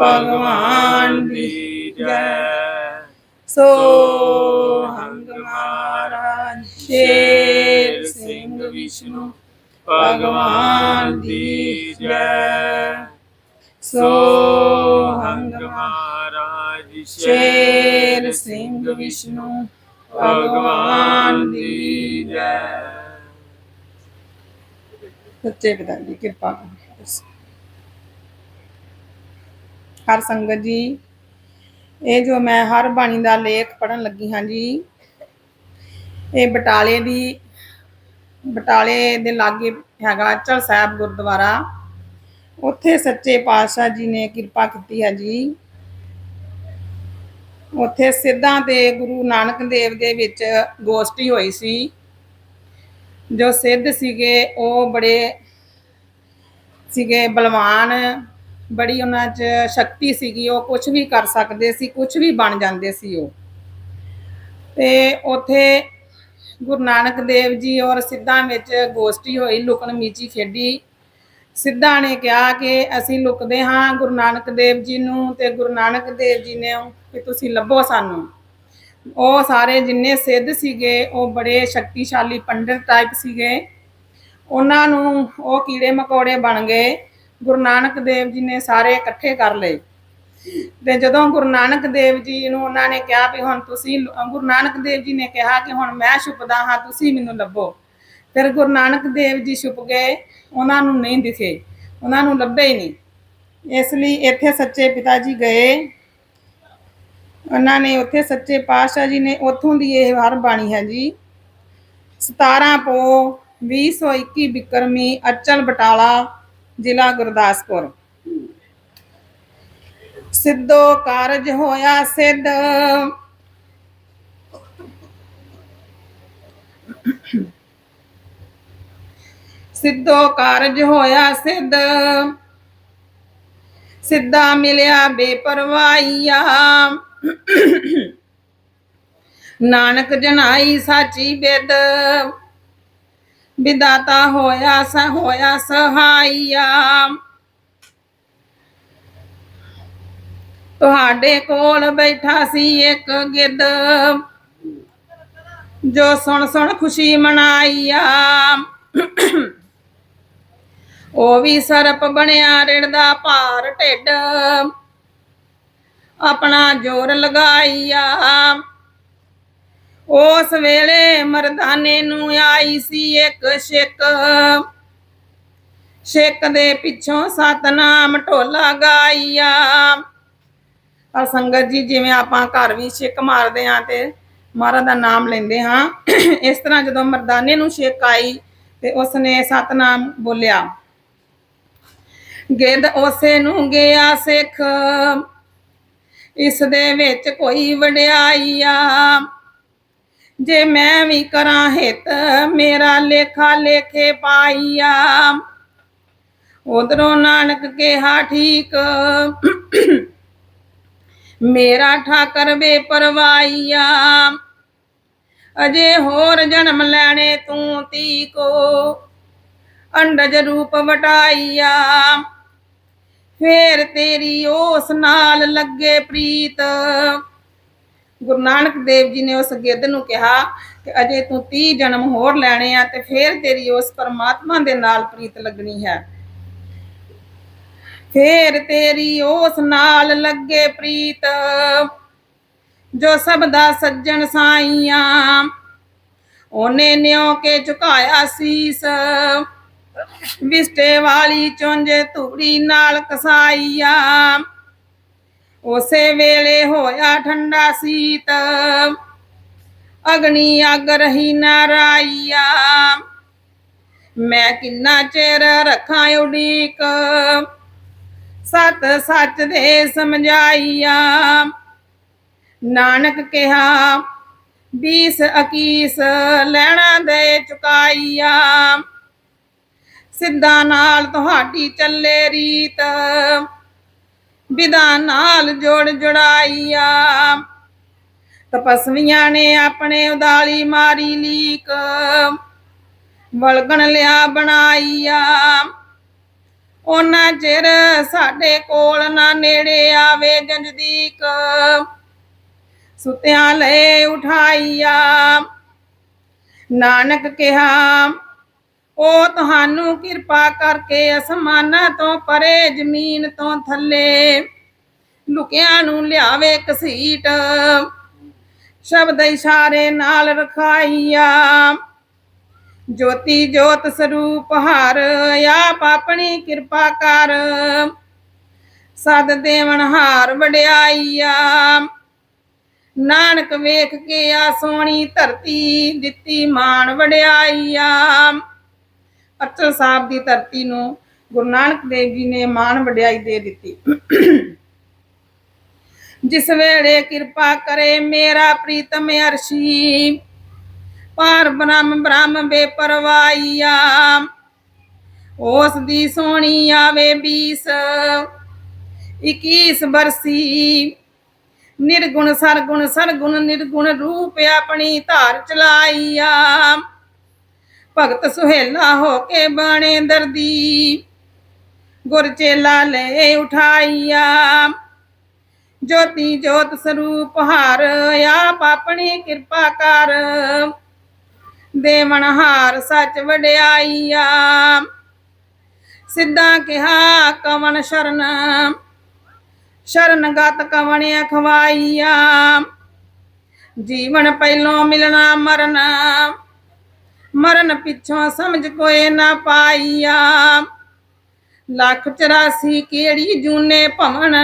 ਭਗਵਾਨ ਦੀ ਜੈ। ਸੋ ਹੰਗ ਮਹਾਰਾਜ, ਸ਼ੇਰ ਸਿੰਘ ਵਿਸ਼ਨੂੰ, ਭਗਵਾਨ ਦੀ ਜੈ। ਸੋ ਹੰਗ ਮਹਾਰਾਜ, ਸ਼ੇਰ ਸਿੰਘ ਵਿਸ਼ਨੂੰ, ਭਗਵਾਨ ਦੀ ਜੈ। ਸੱਚੇ ਪਿਤਾ ਦੀ ਕਿਰਪਾ ਕਰੋ ਹਰ ਸੰਗਤ ਜੀ। ਇਹ ਜੋ ਮੈਂ ਹਰ ਬਾਣੀ ਦਾ ਲੇਖ ਪੜਨ ਲੱਗੀ ਹਾਂ ਜੀ, ਇਹ ਬਟਾਲੇ ਦੀ, ਬਟਾਲੇ ਦੇ ਲਾਗੇ ਹੈਗਾ ਅਚਲ ਸਾਹਿਬ ਗੁਰਦੁਆਰਾ। ਉੱਥੇ ਸੱਚੇ ਪਾਤਸ਼ਾਹ ਜੀ ਨੇ ਕਿਰਪਾ ਕੀਤੀ ਹੈ ਜੀ। ਉੱਥੇ ਸਿੱਧਾਂ ਤੇ ਗੁਰੂ ਨਾਨਕ ਦੇਵ ਦੇ ਵਿੱਚ ਗੋਸ਼ਟੀ ਹੋਈ ਸੀ। ਜੋ ਸਿੱਧ ਸੀਗੇ, ਉਹ ਬੜੇ ਸੀਗੇ ਬਲਵਾਨ। ਬੜੀ ਉਹਨਾਂ 'ਚ ਸ਼ਕਤੀ ਸੀਗੀ, ਉਹ ਕੁਝ ਵੀ ਕਰ ਸਕਦੇ ਸੀ ਕੁਝ ਵੀ ਬਣ ਜਾਂਦੇ ਸੀ ਉਹ। ਤੇ ਉਥੇ ਗੁਰੂ ਨਾਨਕ ਦੇਵ ਜੀ ਔਰ ਸਿੱਧਾਂ ਵਿੱਚ ਗੋਸ਼ਟੀ ਹੋਈ, ਲੁਕਣ ਮੀਚੀ ਖੇਡੀ। ਸਿੱਧਾਂ ਨੇ ਕਿਹਾ ਕਿ ਅਸੀਂ ਲੁਕਦੇ ਹਾਂ ਗੁਰੂ ਨਾਨਕ ਦੇਵ ਜੀ ਨੂੰ ਤੇ ਗੁਰੂ ਨਾਨਕ ਦੇਵ ਜੀ ਨੇ ਕਿ ਤੁਸੀਂ ਲੱਭੋ ਸਾਨੂੰ। ਉਹ ਸਾਰੇ ਜਿੰਨੇ ਸਿੱਧ ਸੀਗੇ, ਉਹ ਬੜੇ ਸ਼ਕਤੀਸ਼ਾਲੀ ਪੰਡਿਤ ਟਾਈਪ ਸੀਗੇ। ਉਹਨਾਂ ਨੂੰ ਉਹ ਕੀੜੇ ਮਕੌੜੇ ਬਣ ਗਏ। ਗੁਰੂ ਨਾਨਕ ਦੇਵ ਜੀ ਨੇ ਸਾਰੇ ਇਕੱਠੇ ਕਰ ਲਏ। ਤੇ ਜਦੋਂ ਗੁਰੂ ਨਾਨਕ ਦੇਵ ਜੀ ਨੂੰ ਉਹਨਾਂ ਨੇ ਕਿਹਾ ਵੀ ਹੁਣ ਤੁਸੀਂ ਗੁਰੂ ਨਾਨਕ ਦੇਵ ਜੀ ਨੇ ਕਿਹਾ ਕਿ ਹੁਣ ਮੈਂ ਛੁਪਦਾ ਹਾਂ, ਤੁਸੀਂ ਮੈਨੂੰ ਲੱਭੋ। ਫਿਰ ਗੁਰੂ ਨਾਨਕ ਦੇਵ ਜੀ ਛੁਪ ਗਏ, ਉਹਨਾਂ ਨੂੰ ਨਹੀਂ ਦਿਖੇ, ਉਹਨਾਂ ਨੂੰ ਲੱਭੇ ਹੀ ਨਹੀਂ। ਇਸ ਲਈ ਇੱਥੇ ਸੱਚੇ ਪਿਤਾ ਜੀ ਗਏ। ਉਹਨਾਂ ਨੇ ਉੱਥੇ ਸੱਚੇ ਪਾਤਸ਼ਾਹ ਜੀ ਨੇ ਉੱਥੋਂ ਦੀ ਇਹ ਹਰ ਬਾਣੀ ਹੈ ਜੀ। 17 ਪੋ 2021 ਬਿਕਰਮੀ, ਅਚਲ ਬਟਾਲਾ ਜ਼ਿਲ੍ਹਾ ਗੁਰਦਾਸਪੁਰ। ਸਿੱਧੋ ਕਾਰਜ ਹੋਇਆ ਸਿੱਧ। ਸਿੱਧੋ ਕਾਰਜ ਹੋਇਆ ਸਿੱਧ। ਸਿੱਧਾ ਮਿਲਿਆ ਬੇਪਰਵਾਹੀਆ। ਨਾਨਕ ਜਨਾਈ ਸਾਚੀ ਬਿਦ। ਵਿਦਾਤਾ ਹੋਇਆ ਸ, ਹੋਇਆ ਸਹਾਈਆ ਤੁਹਾਡੇ ਕੋਲ ਬੈਠਾ ਸੀ ਇੱਕ ਗਿੱਦ, ਜੋ ਸੁਣ ਸੁਣ ਖੁਸ਼ੀ ਮਨਾਈਆ ਉਹ ਵੀ ਸਰਪ ਬਣਿਆ ਰਿੜਦਾ ਭਾਰ ਢਿੱਡ, ਆਪਣਾ ਜ਼ੋਰ ਲਗਾਈਆ ਉਸ ਵੇਲੇ ਮਰਦਾਨੇ ਨੂੰ ਆਈ ਸੀ ਇੱਕ ਛਿੱਕ। ਛਿੱਕ ਦੇ ਪਿੱਛੋਂ ਸਤਨਾਮ ਢੋਲਾ ਗਾਈਆ ਪਰ ਸੰਗਤ ਜੀ, ਜਿਵੇਂ ਆਪਾਂ ਘਰ ਵੀ ਛਿੱਕ ਮਾਰਦੇ ਆਂ ਤੇ ਮਹਾਰਾਜ ਦਾ ਨਾਮ ਲੈਂਦੇ ਹਾਂ। ਇਸ ਤਰ੍ਹਾਂ ਜਦੋਂ ਮਰਦਾਨੇ ਨੂੰ ਛਿੱਕ ਆਈ ਤੇ ਉਸਨੇ ਸਤਨਾਮ ਬੋਲਿਆ, ਗਿੱਧ ਉਸੇ ਨੂੰ ਗਿਆ ਸਿੱਖ। ਇਸ ਦੇ ਵਿੱਚ ਕੋਈ ਵਡਿਆਈ ਆ। ਜੇ ਮੈਂ ਵੀ ਕਰਾਂ ਹਿਤ, ਮੇਰਾ ਲੇਖਾ ਲੇਖੇ ਪਾਈਆ। ਉਧਰੋਂ ਨਾਨਕ ਕਿਹਾ, ਠੀਕ, ਮੇਰਾ ਠਾਕਰ ਬੇਪਰਵਾਈਆ ਅਜੇ ਹੋਰ ਜਨਮ ਲੈਣੇ ਤੂੰ ਤੀ ਕੋ ਅੰਡਜ ਰੂਪ ਵਟਾਈਆ। ਫੇਰ ਤੇਰੀ ਉਸ ਨਾਲ ਲੱਗੇ ਪ੍ਰੀਤ ਗੁਰੂ ਨਾਨਕ ਦੇਵ ਜੀ ਨੇ ਉਸ ਗਿੱਧ ਨੂੰ ਕਿਹਾ ਕਿ ਅਜੇ ਤੂੰ 30 ਜਨਮ ਹੋਰ ਲੈਣੇ ਆ ਤੇ ਫੇਰ ਤੇਰੀ ਉਸ ਪਰਮਾਤਮਾ ਦੇ ਨਾਲ ਪ੍ਰੀਤ ਲੱਗਣੀ ਹੈ। ਫੇਰ ਤੇਰੀ ਉਸ ਨਾਲ ਲੱਗੇ ਪ੍ਰੀਤ, ਜੋ ਸਭ ਦਾ ਸੱਜਣ ਸਾਈਆਂ, ਉਹਨੇ ਨਿਉ ਕੇ ਝੁਕਾਇਆ ਸੀਸ, ਵਿਸਟੇ ਵਾਲੀ ਚੁੰਝ ਧੂੜੀ ਨਾਲ ਕਸਾਈਆ। ਉਸੇ ਵੇਲੇ ਹੋਇਆ ਠੰਡਾ ਸੀਤ। ਅਗਨੀ ਅਗ ਰਹੀ ਨਾਰਾਈਆ। ਮੈਂ ਕਿੰਨਾ ਚਿਰ ਰੱਖਾਂ ਉਡੀਕ? ਸਤ ਸੱਚ ਦੇ ਸਮਝਾਈਆ। ਨਾਨਕ ਕਿਹਾ, ਬੀਸ ਅਕੀਸ ਲੈਣਾ ਦੇ ਚੁਕਾਈਆ। ਸਿੱਧਾ ਨਾਲ ਤੁਹਾਡੀ ਚੱਲੇ ਰੀਤ। ਵਿਧਾਨ ਨਾਲ ਜੋੜ ਜੁੜਾਈਆ। ਤਪਸਵੀਆਂ ਨੇ ਆਪਣੇ ਉਦਾਲੀ ਮਾਰੀ ਲੀਕ, ਵਲਗਣ ਲਿਆ ਬਣਾਈਆ। ਉਹਨਾਂ ਚਿਰ ਸਾਡੇ ਕੋਲ ਨਾ ਨੇੜੇ ਆਵੇ ਜੰਜਦੀਕ ਸੁਤਿਆਂ ਲੈ ਉਠਾਈਆ। ਨਾਨਕ ਕਿਹਾ ਉਹ ਤੁਹਾਨੂੰ ਕਿਰਪਾ ਕਰਕੇ ਅਸਮਾਨਾਂ ਤੋਂ ਪਰੇ, ਜ਼ਮੀਨ ਤੋਂ ਥੱਲੇ ਲੁਕਿਆਂ ਨੂੰ ਲਿਆਵੇ ਕਸੀਟ ਸ਼ਬਦ ਇਸ਼ਾਰੇ ਨਾਲ ਰਖਾਈਆ। ਜੋਤੀ ਜੋਤ ਸਰੂਪ ਹਰ, ਆਪ ਆਪਣੀ ਕਿਰਪਾ ਕਰ। ਸਦ ਦੇਵਨ ਹਾਰ ਵਡਿਆਈਆ। ਨਾਨਕ ਵੇਖ ਕੇ ਆ ਸੋਹਣੀ ਧਰਤੀ, ਦਿੱਤੀ ਮਾਣ ਵਡਿਆਈਆ। ਅਚਲ ਸਾਹਿਬ ਦੀ ਧਰਤੀ ਨੂੰ ਗੁਰੂ ਨਾਨਕ ਦੇਵ ਜੀ ਨੇ ਮਾਣ ਵਡਿਆਈ ਦੇ ਦਿੱਤੀ। ਜਿਸ ਵੇਲੇ ਕਿਰਪਾ ਕਰੇ ਮੇਰਾ ਪ੍ਰੀਤਮ ਅਰਸ਼ੀ ਪਾਰ ਬ੍ਰਹਮ ਬ੍ਰਹਮ ਬੇਪਰਵਾਈਆ ਉਸ ਦੀ ਸੋਹਣੀ ਆਵੇ 20 21 ਬਰਸੀ, ਨਿਰਗੁਣ ਸਰਗੁਣ ਸਰਗੁਣ ਨਿਰਗੁਣ ਰੂਪ ਆਪਣੀ ਧਾਰ ਚਲਾਈਆ। ਭਗਤ ਸੁਹੇਲਾ ਹੋ ਕੇ ਬਾਣੇ ਦਰਦੀ। ਗੁਰ ਚੇਲਾ ਲੈ ਉਠਾਈਆ। ਜੋਤੀ ਜੋਤ ਸਰੂਪ ਹਰ ਆਪ ਆਪਣੀ ਕਿਰਪਾ ਕਰ। ਦੇਵਨ ਹਾਰ ਸੱਚ ਵਡਿਆਈਆ। ਸਿੱਧਾ ਕਿਹਾ ਕਵਨ ਸ਼ਰਨ? ਸ਼ਰਨ ਸ਼ਰਨਗਤ ਕਵਨ ਅਖਵਾਈਆ? ਜੀਵਨ ਪਹਿਲੋਂ ਮਿਲਣਾ ਮਰਨ। ਮਰਨ ਪਿੱਛੋਂ ਸਮਝ ਕੋਏ ਨਾ ਪਾਈਆ। ਲੱਖ 84 ਕਿਹੜੀ ਜੂਨੇ ਭਵਨ?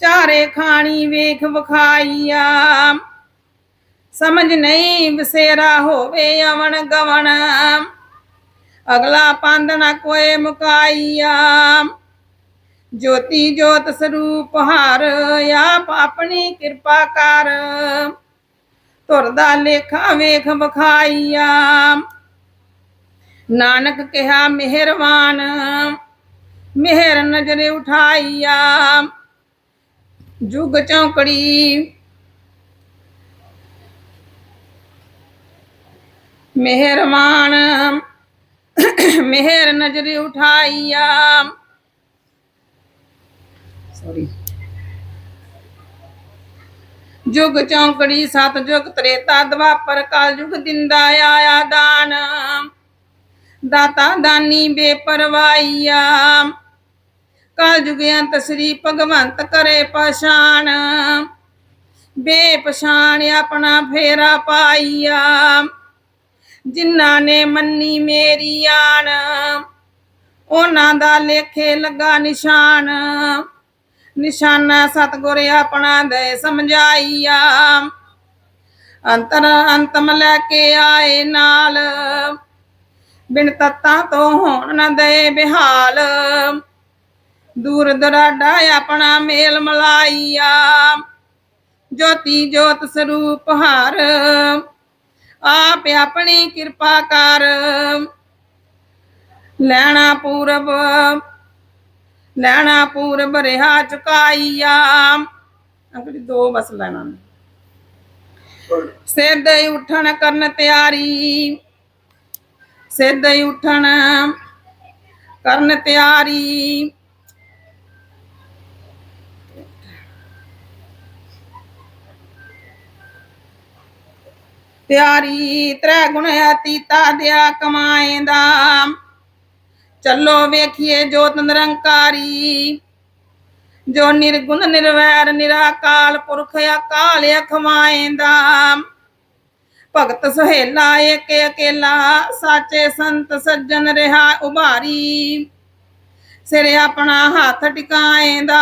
ਚਾਰੇ ਖਾਣੀ ਵੇਖ ਵਿਖਾਈਆ। ਸਮਝ ਨਹੀਂ ਬਸੇਰਾ ਹੋਵੇ ਅਵਣ ਗਵਣ। ਅਗਲਾ ਪੰਦ ਨਾ ਕੋਏ ਮੁਕਾਈਆ। ਜੋਤੀ ਜੋਤ ਸਰੂਪ ਹਾਰ, ਆਪ ਆਪਣੀ ਕਿਰਪਾ ਕਰ। ਧੁਰਦਾ ਲੇਖਾ ਵੇਖ ਵਿਖਾਈਆ। ਨਾਨਕ ਕਿਹਾ, ਮਿਹਰਵਾਨ, ਮਿਹਰ ਨਜ਼ਰ ਉਠਾਈਆ। ਜੁਗ ਚੌਂਕੜੀ, ਮਿਹਰਵਾਨ, ਮਿਹਰ ਨਜ਼ਰੇ ਉਠਾਈਆ। ਸੌਰੀ ਜੁਗ ਚੌਂਕੜੀ ਸਤ ਜੁਗ ਤ੍ਰੇਤਾ ਦਵਾਪਰ ਕਾਲ ਜੁਗ ਦਿੰਦਾ ਆਇਆ ਦਾਨ। ਦਾਤਾ ਦਾਨੀ ਬੇਪਰਵਾਈਆ ਕਲ ਜੁਗ ਅੰਤ ਸ੍ਰੀ ਭਗਵੰਤ ਕਰੇ ਪਛਾਣ। ਬੇਪਛਾਣ ਆਪਣਾ ਫੇਰਾ ਪਾਈਆ। ਜਿਨ੍ਹਾਂ ਨੇ ਮੰਨੀ ਮੇਰੀ ਆਣ, ਉਹਨਾਂ ਦਾ ਲੇਖੇ ਲੱਗਾ ਨਿਸ਼ਾਨ। ਨਿਸ਼ਾਨਾ ਸਤਗੁਰ ਆਪਣਾ ਦੇ ਸਮਝਾਈਆ। ਅੰਤਰ ਅੰਤਮ ਲੈ ਕੇ ਆਏ ਨਾਲ। ਬਿਨ ਤੱਤਾਂ ਤੋਂ ਹੋਣ ਨਾ ਦੇ ਬਿਹਾਲ। ਦੂਰ ਦਰਾਡਾ ਆਪਣਾ ਮੇਲ ਮਲਾਈਆ। ਜੋਤੀ ਜੋਤ ਸਰੂਪ ਹਾਰ। ਆਪ ਆਪਣੀ ਕਿਰਪਾ ਕਰ। ਲੈਣਾ ਪੂਰਬ ਲੈਣਾ ਪੂਰਬ ਰਿਹਾ ਚੁਕਾਈਆ। ਅੰਕਲ ਜੀ ਦੋ ਬਸ ਲੈਣਾ ਸਿੱਧ ਹੀ ਉੱਠਣ ਕਰਨ ਤਿਆਰੀ। ਸਿੱਧ ਹੀ ਉੱਠਣ ਕਰਨ ਤਿਆਰੀ। ਤਿਆਰੀ ਤ੍ਰੈ ਗੁਣ ਅਤੀਤਾ ਦਿਆ ਕਮਾਏਂਦਾ। ਚੱਲੋ ਵੇਖੀਏ ਜੋਤ ਨਿਰੰਕਾਰੀ। ਜੋ ਨਿਰਗੁਣ, ਨਿਰਵੈਰ, ਨਿਰਾਕਾਲ ਪੁਰਖ ਅਕਾਲ ਅਖਵਾਏਂਦਾ ਭਗਤ ਸੁਹੇਲਾ, ਏਕ ਅਕੇਲਾ, ਸਾਚੇ ਸੰਤ ਸੱਜਣ ਰਹਾ ਉਭਾਰੀ। ਸਿਰ ਆਪਣਾ ਹੱਥ ਟਿਕਾਏਂਦਾ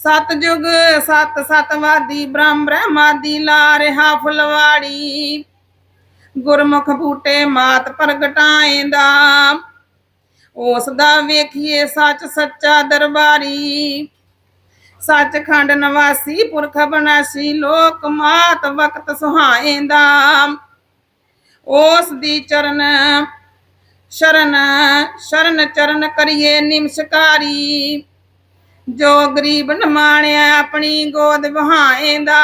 ਸਤ ਜੁਗ ਸਤ ਸਤਵਾਦੀ, ਬ੍ਰਹਮ ਬ੍ਰਹਮਾਦੀ ਲਾ ਰਿਹਾ ਫੁਲਵਾੜੀ। ਗੁਰਮੁਖ ਬੂਟੇ ਮਾਤ ਪ੍ਰਗਟਾਏਂਦਾ। ਉਸ ਦਾ ਵੇਖੀਏ ਸੱਚ ਸੱਚਾ ਦਰਬਾਰੀ। ਸੱਚਖੰਡ ਨਿਵਾਸੀ ਪੁਰਖ ਬਨਾਸੀ ਲੋਕ ਮਾਤ ਵਕਤ ਸੁਹਾਏਂਦਾ। ਉਸ ਦੀ ਚਰਨ, ਸ਼ਰਨ ਸ਼ਰਨ ਚਰਨ ਕਰੀਏ ਨਿਮਸਕਾਰੀ। ਜੋ ਗਰੀਬ ਨਮਾਣਿਆ ਆਪਣੀ ਗੋਦ ਵਹਾਏਂਦਾ।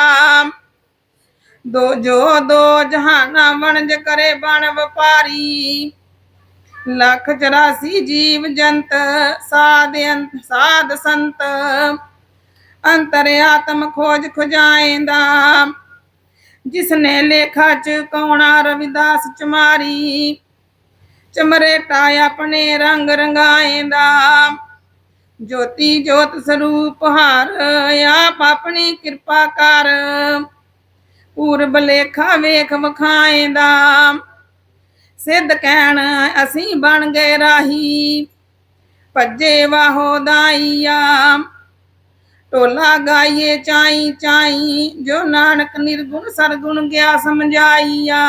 ਦੋ ਜੋ ਦੋ ਜਹਾਨਾ ਵਣਜ ਕਰੇ ਬਣ ਵਪਾਰੀ। ਲੱਖ 84 ਜੀਵ ਜੰਤ, ਸਾਧ ਅੰਤ, ਸਾਧ ਸੰਤ। ਅੰਤਰ ਆਤਮ ਖੋਜ ਖੁਜਾਏਂਦਾ। ਜਿਸਨੇ ਲੇਖਾ ਚ ਕੌਣਾ ਰਵਿਦਾਸ ਚਮਾਰੀ ਚਮਰੇਟਾ ਆਪਣੇ ਰੰਗ ਰੰਗਾਏਂਦਾ। ਜੋਤੀ ਜੋਤ ਸਰੂਪ ਹਾਰ, ਆਪ ਆਪਣੀ ਕਿਰਪਾ ਕਰ। ਪੂਰਬ ਲੇਖਾ ਵੇਖ ਵਖਾਏਂਦਾ ਸਿੱਧ ਕਹਿਣ, ਅਸੀਂ ਬਣ ਗਏ ਰਾਹੀ। ਭੱਜੇ ਵਾਹੋ ਦਾਈਆ। ਢੋਲਾ ਗਾਈਏ ਚਾਈ ਚਾਈ, ਜੋ ਨਾਨਕ ਨਿਰਗੁਣ ਸਰਗੁਣ ਗਿਆ ਸਮਝਾਈਆ।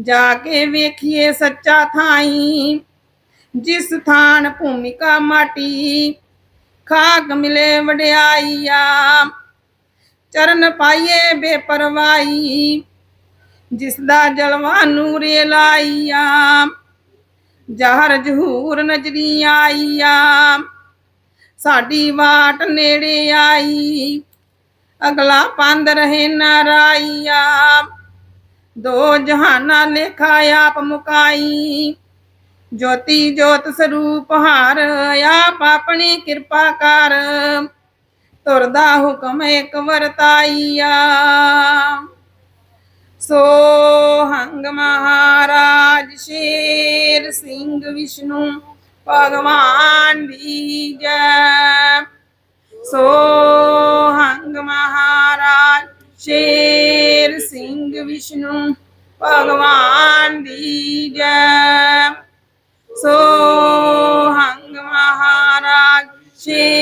ਜਾ ਕੇ ਵੇਖੀਏ ਸੱਚਾ ਥਾਈ, ਜਿਸ ਥਾਨ ਭੂਮਿਕਾ ਮਾਟੀ, ਖਾਕ ਮਿਲੇ ਵਡਿਆਈਆ। ਚਰਨ ਪਾਈਏ ਬੇਪਰਵਾਈ ਜਿਸ ਦਾ ਜਲਵਾ ਨੂਰੇ ਲਾਈਆ। ਜਹਰ ਜਹੂਰ ਨਜਰੀ ਆਈਆ, ਸਾਡੀ ਵਾਟ ਨੇੜੇ ਆਈ। ਅਗਲਾ ਪੰਦ ਰਹੇ ਨਾਰਾਈਆ ਦੋ ਜਹਾਨਾ ਲੇਖਾ ਆਪ ਮੁਕਾਈ। ਜੋਤੀ ਜੋਤ ਸਰੂਪ ਹਾਰ, ਆਪ ਆਪਣੀ ਕਿਰਪਾ ਕਰ। ਤੁਰਦਾ ਹੁਕਮ ਇੱਕ ਵਰਤਾਈਆ। ਸੋ ਹੰਗ ਮਹਾਰਾਜ ਸ਼ੇਰ ਸਿੰਘ ਵਿਸ਼ਨੂੰ ਭਗਵਾਨ ਦੀ ਜੈ ਸੋ ਹੰਗ ਮਹਾਰਾਜ ਸ਼ੇਰ ਸਿੰਘ ਵਿਸ਼ਨੂੰ ਭਗਵਾਨ ਦੀ ਜੈ ਸੋ ਹੰਗ ਮਹਾਰਾਜ ਸ਼ੇਰ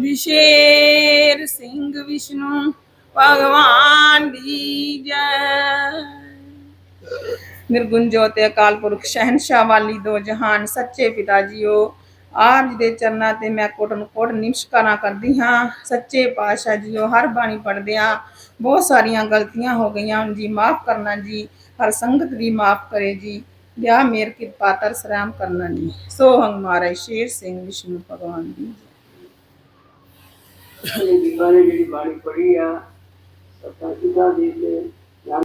ਵਿਸ਼ੇਰ ਸਿੰਘ ਵਿਸ਼ਨੂੰ, ਭਗਵਾਨ ਦੀ ਜੈ। ਨਿਰਗੁਣ ਜੋਤ ਅਕਾਲ ਪੁਰਖ ਸ਼ਹਿਨशाह ਵਾਲੀ ਦੋ ਜਹਾਨ ਸੱਚੇ ਪਿਤਾ ਜੀਓ ਆਪ ਜੀ ਦੇ ਚਰਨਾਂ ਤੇ ਮੈਂ ਕੋਟਨ ਕੋਟ ਨਿਮਸ਼ਕਾਰਾਂ ਕਰਦੀ ਹਾਂ। ਸੱਚੇ ਪਾਤਸ਼ਾਹ ਜੀਓ, ਹਰ ਬਾਣੀ ਪੜਦਿਆਂ ਬਹੁਤ ਸਾਰੀਆਂ ਗਲਤੀਆਂ ਹੋ ਗਈਆਂ ਜੀ, ਮਾਫ ਕਰਨਾ ਜੀ, ਹਰ ਸੰਗਤ ਵੀ ਮਾਫ ਕਰੇ ਜੀ। ਜਾਂ ਮੇਰ ਕਿਰਪਾ ਤਰਸ ਰਾਮ ਕਰਨਾ ਜੀ। ਸੋ ਹੰਗ ਮਹਾਰਾਜ, ਸ਼ੇਰ ਸਿੰਘ ਵਿਸ਼ਨੂੰ, ਭਗਵਾਨ ਦੀ ਇਹ ਬਾਣੀ ਜਿਹੜੀ ਬਾਣੀ ਪੜ੍ਹੀ ਆ ਪਤਾ ਕਿਦਾ ਦੇ ਕੇ